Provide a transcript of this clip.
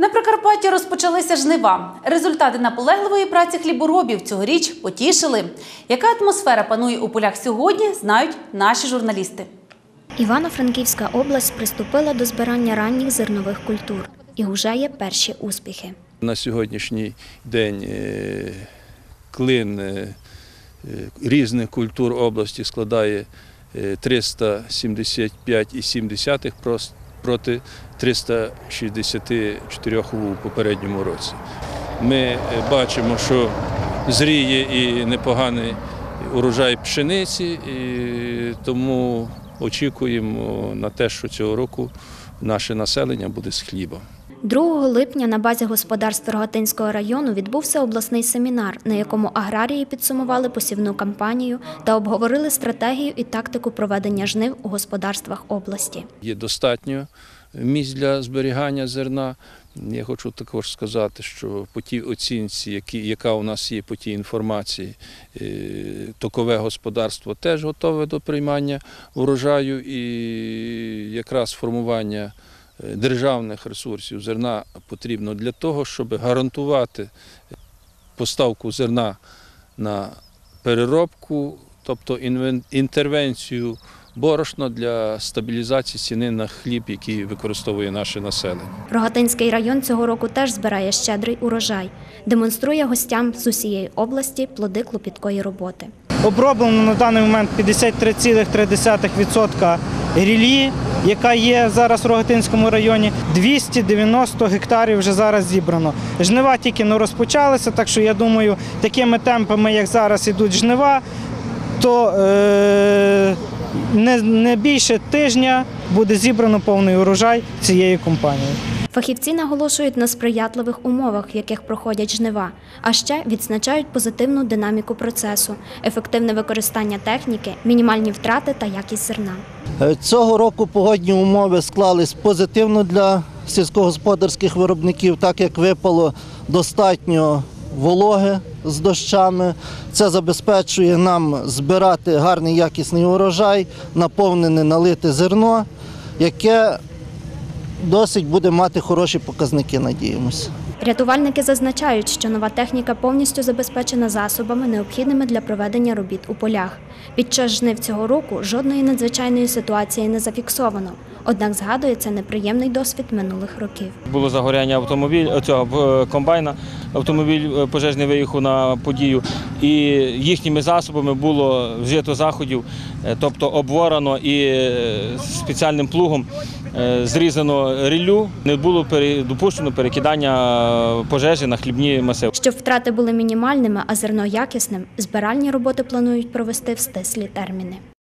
На Прикарпатті розпочалися жнива. Результати наполегливої праці хліборобів цьогоріч потішили. Яка атмосфера панує у полях сьогодні, знають наші журналісти. Івано-Франківська область приступила до збирання ранніх зернових культур і вже є перші успіхи. На сьогоднішній день е, клин е, е, різних культур області складає е, 375,7 прос- проти 364 у попередньому році. Ми е, бачимо, що зріє і непоганий урожай пшениці, і тому очікуємо на те, що цього року наше населення буде з хлібом. 2 липня на базі господарств Рогатинського району відбувся обласний семінар, на якому аграрії підсумували посівну кампанію та обговорили стратегію і тактику проведення жнив у господарствах області. Є достатньо місць для зберігання зерна. Я хочу також сказати, що по тій оцінці, які, яка у нас є по тій інформації, е, токове господарство теж готове до приймання урожаю і якраз формування державних ресурсів зерна потрібно для того, щоб гарантувати поставку зерна на переробку, тобто інтервенцію борошна для стабілізації ціни на хліб, який використовує наше населення. Рогатинський район цього року теж збирає щедрий урожай, демонструє гостям з усієї області плоди клопіткої роботи. Оброблено на даний момент 53,3% рілі, яка є зараз в Рогатинському районі. 290 гектарів вже зараз зібрано. Жнива тільки не розпочалися, так що я думаю, такими темпами, як зараз ідуть жнива, то е, не, не більше тижня буде зібрано повний урожай цієї компанії. Фахівці наголошують на сприятливих умовах, в яких проходять жнива, а ще відзначають позитивну динаміку процесу, ефективне використання техніки, мінімальні втрати та якість зерна. Е, Цього року погодні умови склались позитивно для сільськогосподарських виробників, так як випало достатньо вологи з дощами. Це забезпечує нам збирати гарний якісний урожай, наповнене налите зерно, яке досить буде мати хороші показники, надіємося. Рятувальники зазначають, що нова техніка повністю забезпечена засобами, необхідними для проведення робіт у полях. Під час жнив цього року жодної надзвичайної ситуації не зафіксовано. Однак згадується неприємний досвід минулих років. Було загоряння автомобіль цього е, комбайна. Автомобіль е, пожежний виїхав на подію, і їхніми засобами було вжито заходів, е, тобто обворано і е, спеціальним плугом зрізано ріллю. Не було допущено перекидання пожежі на хлібні масиви. Щоб втрати були мінімальними, а зерно якісним, збиральні роботи планують провести в стислі терміни.